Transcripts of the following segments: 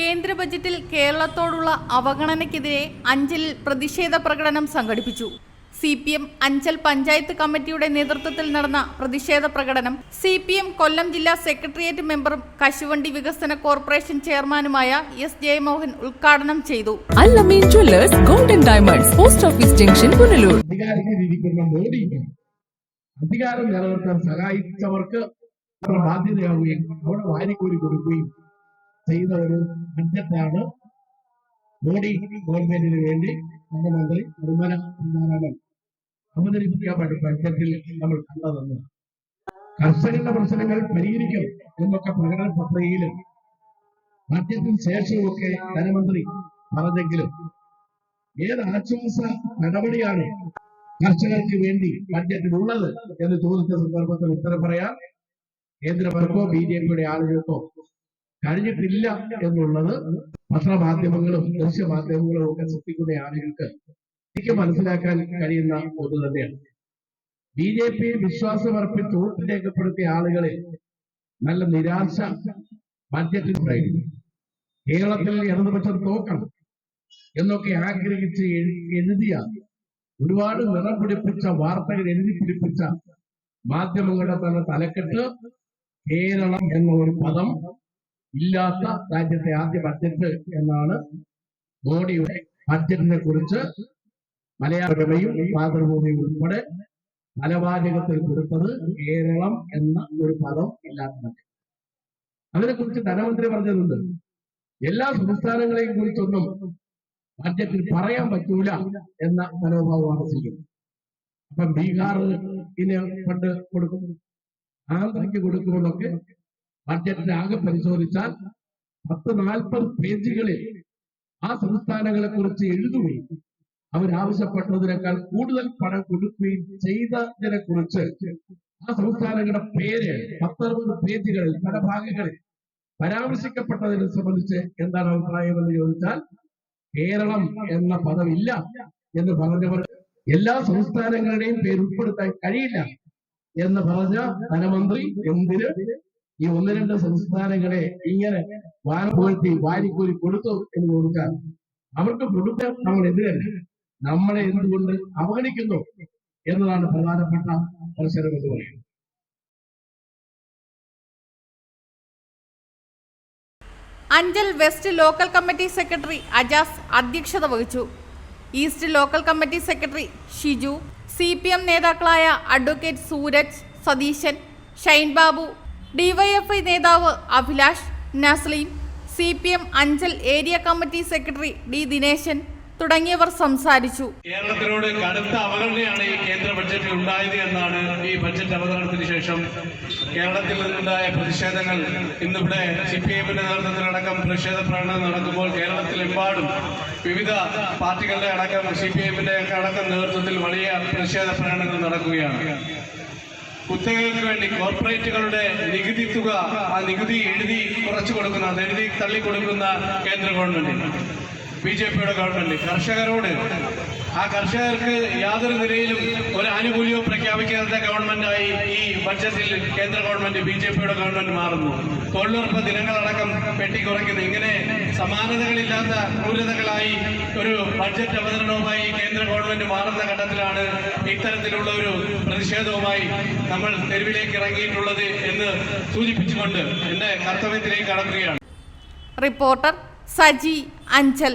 കേന്ദ്ര ബജറ്റിൽ കേരളത്തോടുള്ള അവഗണനയ്ക്കെതിരെ അഞ്ചലിൽ പ്രതിഷേധ പ്രകടനം സംഘടിപ്പിച്ചു. C P M Anchal panchayat കമ്മിറ്റിയുടെ നേതൃത്വത്തിൽ നടന്ന പ്രതിഷേധ പ്രകടനം സി പി എം കൊല്ലം ജില്ലാ സെക്രട്ടേറിയറ്റ് മെമ്പറും കശുവണ്ടി വികസന കോർപ്പറേഷൻ ചെയർമാനുമായ എസ് ജയമോഹൻ ഉദ്ഘാടനം ചെയ്തു. Jewellers golden diamonds post office junction Punalur. അധികാരം നിലനിർത്താൻ സഹായിച്ചവർക്ക് ബാധ്യതയാവുകയും അവിടെ വാരിക്കോരി കൊടുക്കുകയും ചെയ്ത ഒരു ബഡ്ജറ്റാണ് മോഡി ഗവൺമെന്റിന് വേണ്ടി ധനമന്ത്രി നിർമ്മല സീതാരാമൻ. അവതരിപ്പിക്കപ്പെട്ട ബഡ്ജറ്റിൽ നമ്മൾ കണ്ടതെന്ന്. കർഷകരുടെ പ്രശ്നങ്ങൾ പരിഹരിക്കും എന്നൊക്കെ പ്രകടന പത്രികയിലും ബഡ്ജറ്റിന് ശേഷവുമൊക്കെ ധനമന്ത്രി പറഞ്ഞെങ്കിലും ഏത് ആശ്വാസ നടപടിയാണ് കർഷകർക്ക് വേണ്ടി ബഡ്ജറ്റിലുള്ളത് എന്ന് ചോദിച്ച സന്ദർഭത്തിൽ ഉത്തരം പറയാം. കേന്ദ്രവർക്കോ ബി ജെ പിയുടെ ആളുകൾക്കോ കഴിഞ്ഞിട്ടില്ല എന്നുള്ളത് പത്രമാധ്യമങ്ങളും ദൃശ്യമാധ്യമങ്ങളും ഒക്കെ സൃഷ്ടിക്കുന്ന ആളുകൾക്ക് എനിക്ക് മനസ്സിലാക്കാൻ കഴിയുന്ന ഒന്ന് തന്നെയാണ്. ബി ജെ പി വിശ്വാസമർപ്പിച്ച് വോട്ട് രേഖപ്പെടുത്തിയ ആളുകളിൽ നല്ല നിരാശ ബഡ്ജറ്റിൽ പറയുന്നു കേരളത്തിൽ ഇടതുപക്ഷം തോക്കണം എന്നൊക്കെ ആഗ്രഹിച്ച് എഴു- എഴുതിയ ഒരുപാട് നിറം പിടിപ്പിച്ച വാർത്തകൾ എഴുതി പിടിപ്പിച്ച മാധ്യമങ്ങളുടെ തന്നെ തലക്കെട്ട് കേരളം എന്ന ഒരു പദം ഇല്ലാത്ത രാജ്യത്തെ ആദ്യ ബഡ്ജറ്റ് എന്നാണ് മോഡിയുടെ ബഡ്ജറ്റിനെ കുറിച്ച് മലയാളമയും മാതൃഭൂമിയും ഉൾപ്പെടെ മലവാചകത്തിൽ കൊടുത്തത് കേരളം എന്ന ഒരു പദം അതിനെ അതിനെക്കുറിച്ച് ധനമന്ത്രി പറഞ്ഞതുണ്ട്. എല്ലാ സംസ്ഥാനങ്ങളെയും കുറിച്ചൊന്നും ബഡ്ജറ്റിൽ പറയാൻ പറ്റൂല എന്ന മനോഭാവമാണ് സ്വീകരിക്കുന്നത് അപ്പം ബീഹാറിന് പണ്ട് കൊടുക്കും ആന്ധ്രയ്ക്ക് കൊടുക്കുമെന്നൊക്കെ ബഡ്ജറ്റിൽ ആകെ പരിശോധിച്ചാൽ പത്ത് നാൽപ്പത് പേജുകളിൽ ആ സംസ്ഥാനങ്ങളെ കുറിച്ച് എഴുതുകയും അവരാവശ്യപ്പെട്ടതിനേക്കാൾ കൂടുതൽ പണം കൊടുക്കുകയും ചെയ്തതിനെ കുറിച്ച് ആ സംസ്ഥാനങ്ങളുടെ പേര് പത്തറുപത് പേജുകളിൽ പല ഭാഗങ്ങളിൽ പരാമർശിക്കപ്പെട്ടതിനെ സംബന്ധിച്ച് എന്താണ് അഭിപ്രായം എന്ന് ചോദിച്ചാൽ കേരളം എന്ന പദമില്ല എന്ന് പറഞ്ഞവർ എല്ലാ സംസ്ഥാനങ്ങളുടെയും പേര് ഉൾപ്പെടുത്താൻ കഴിയില്ല എന്ന് പറഞ്ഞ ധനമന്ത്രി എന്തിന് ഈ ഒന്ന് രണ്ട് സംസ്ഥാനങ്ങളെ ഇങ്ങനെ വാനം വാരിക്കോരി കൊടുത്തു എന്ന് കൊടുക്കാൻ അവർക്ക് കൊടുക്കാൻ നമ്മൾ എതിരല്ല നമ്മളെ എന്തുകൊണ്ട് അവഗണിക്കുന്നു എന്നതാണ് പ്രധാനപ്പെട്ട അവസരം എന്ന് പറയുന്നത്. Anchal west local committee secretary Ajas അധ്യക്ഷത വഹിച്ചു. East local committee secretary Shiju C P M നേതാക്കളായ അഡ്വക്കേറ്റ് സൂരജ് സതീശൻ ഷൈൻ ബാബു ഡിവൈഎഫ്ഐ നേതാവ് Abhilash Nasleem C P M Anchal area committee secretary D Dineshan തുടങ്ങിയവർ സംസാരിച്ചു. കേരളത്തിനോട് കടുത്ത അവഗണനയാണ് ഈ കേന്ദ്ര ബഡ്ജറ്റിൽ ഉണ്ടായത് എന്നാണ് ഈ ബഡ്ജറ്റ് അവതരണത്തിന് ശേഷം കേരളത്തിൽ നിന്നുണ്ടായ പ്രതിഷേധങ്ങൾ. ഇന്നിവിടെ സി പി എമ്മിന്റെ നേതൃത്വത്തിലടക്കം പ്രതിഷേധ പ്രകടനം നടക്കുമ്പോൾ കേരളത്തിലെമ്പാടും വിവിധ പാർട്ടികളുടെ അടക്കം സി പി എമ്മിന്റെ അടക്കം നേതൃത്വത്തിൽ വലിയ പ്രതിഷേധ പ്രകടനങ്ങൾ നടക്കുകയാണ്. കുത്തകൾക്ക് വേണ്ടി കോർപ്പറേറ്റുകളുടെ നികുതി തുക ആ നികുതി എഴുതി കുറച്ചു കൊടുക്കുന്ന എഴുതി തള്ളി കൊടുക്കുന്ന കേന്ദ്ര ഗവൺമെന്റ് ബി ജെ പിയുടെ ഗവൺമെന്റ് കർഷകരോട്. ആ കർഷകർക്ക് യാതൊരു നിലയിലും ഒരു ആനുകൂല്യവും പ്രഖ്യാപിക്കാത്ത ഗവൺമെന്റായി ഈ ബഡ്ജറ്റിൽ കേന്ദ്ര ഗവൺമെന്റ് ബി ജെ പിയുടെ ഗവൺമെന്റ് മാറുന്നു. തൊഴിലുറപ്പ് ദിനങ്ങളടക്കം വെട്ടിക്കുറയ്ക്കുന്നു ഇങ്ങനെ സമാനതകളില്ലാത്ത ക്രൂരതകളായി ഒരു ബഡ്ജറ്റ് അവതരണവുമായി കേന്ദ്ര ഗവൺമെന്റ് മാറുന്ന ഘട്ടത്തിലാണ് ഇത്തരത്തിലുള്ള ഒരു പ്രതിഷേധവുമായി നമ്മൾ തെരുവിലേക്ക് ഇറങ്ങിയിട്ടുള്ളത് എന്ന് സൂചിപ്പിച്ചുകൊണ്ട് എന്റെ കർത്തവ്യത്തിലേക്ക് കടക്കുകയാണ്. റിപ്പോർട്ടർ സജി അഞ്ചൽ.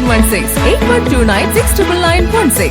916 8129 69916.